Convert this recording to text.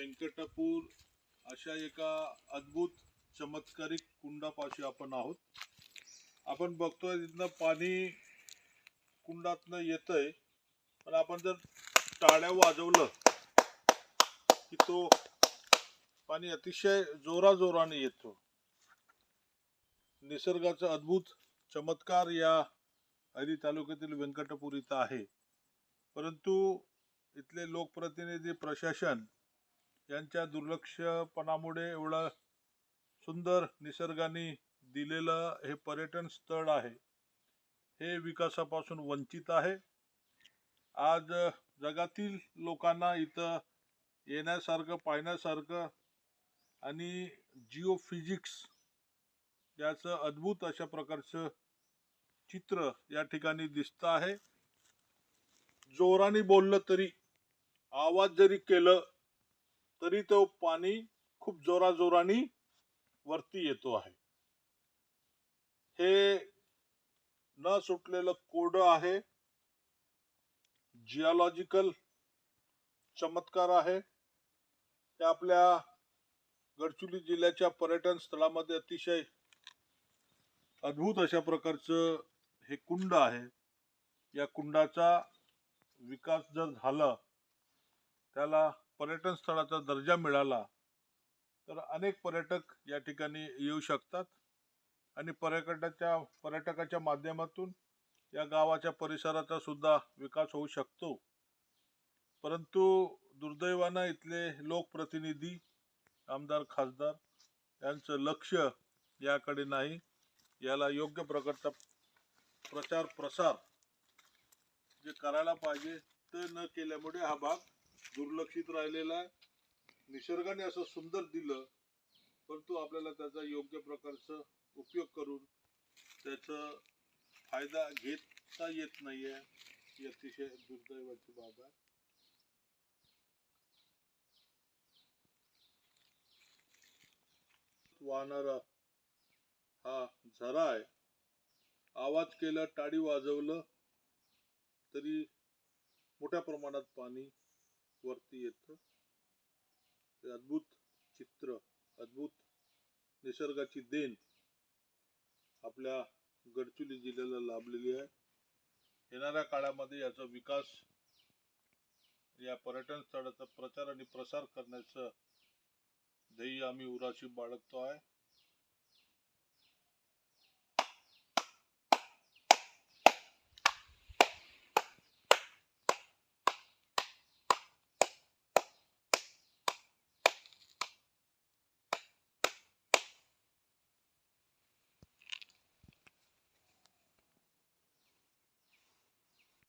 अशा एका अद्भुत चमत्कारिक कुंडापाशी आपण आहोत. आपण बघतोय तिथनं पाणी कुंडातनं येतंय पण आपण जर टाळ्या वाजवलं की तो पाणी अतिशय जोराजोराने येतो. निसर्गाचा अद्भुत चमत्कार या हरी तालुक्यातील व्यंकटपूर इथं आहे. परंतु इथले लोकप्रतिनिधी प्रशासन यांच्या दुर्लक्षपणामुळे एवढं सुंदर निसर्गाने दिलेलं हे पर्यटन स्थळ आहे. हे विकासापासून वंचित आहे. आज जगातील लोकांना इथं येण्यासारखं पाहण्यासारखं आणि जिओ फिजिक्स याचं अद्भुत अशा प्रकारचं चित्र या ठिकाणी दिसतं आहे. जोराने बोललं तरी आवाज जरी केलं तरी तो पाणी खूप जोराजोराने वरती येतो आहे. हे न सुटलेलं कोड आहे. जिओलॉजिकल चमत्कार आहे. ते आपल्या गडचिरोली जिल्ह्याच्या पर्यटन स्थळामध्ये अतिशय अद्भुत अशा प्रकारचं हे कुंड आहे. या कुंडाचा विकास जर झाला त्याला पर्यटन स्थळाचा दर्जा मिळाला तर अनेक पर्यटक या ठिकाणी येऊ शकतात. आणि पर्यटकाच्या पर्यटकाच्या माध्यमातून या गावाच्या परिसराचा सुद्धा विकास होऊ शकतो. परंतु दुर्दैवानं इथले लोकप्रतिनिधी आमदार खासदार यांचं लक्ष याकडे नाही. याला योग्य प्रकारचा प्रचार प्रसार जे करायला पाहिजे ते न केल्यामुळे हा भाग दुर्लक्षित राहिलेला आहे. निसर्गाने असं सुंदर दिलं परंतु आपल्याला त्याचा योग्य प्रकारचा उपयोग करून त्याचा फायदा घेता येत नाहीये. ही अतिशय दुर्दैवाची बाब आहे. वाहणारा हा झरा आहे. आवाज केला टाळी वाजवलं तरी मोठ्या प्रमाणात पाणी वरती येतं. हे अद्भुत चित्र अद्भुत निसर्गाची देण आपल्या गडचिरोली जिल्ह्याला लाभलेली आहे. येणाऱ्या काळामध्ये याचा विकास या पर्यटन स्थळाचा प्रचार आणि प्रसार करण्याचं ध्येय आम्ही उराशी बाळगतो आहे.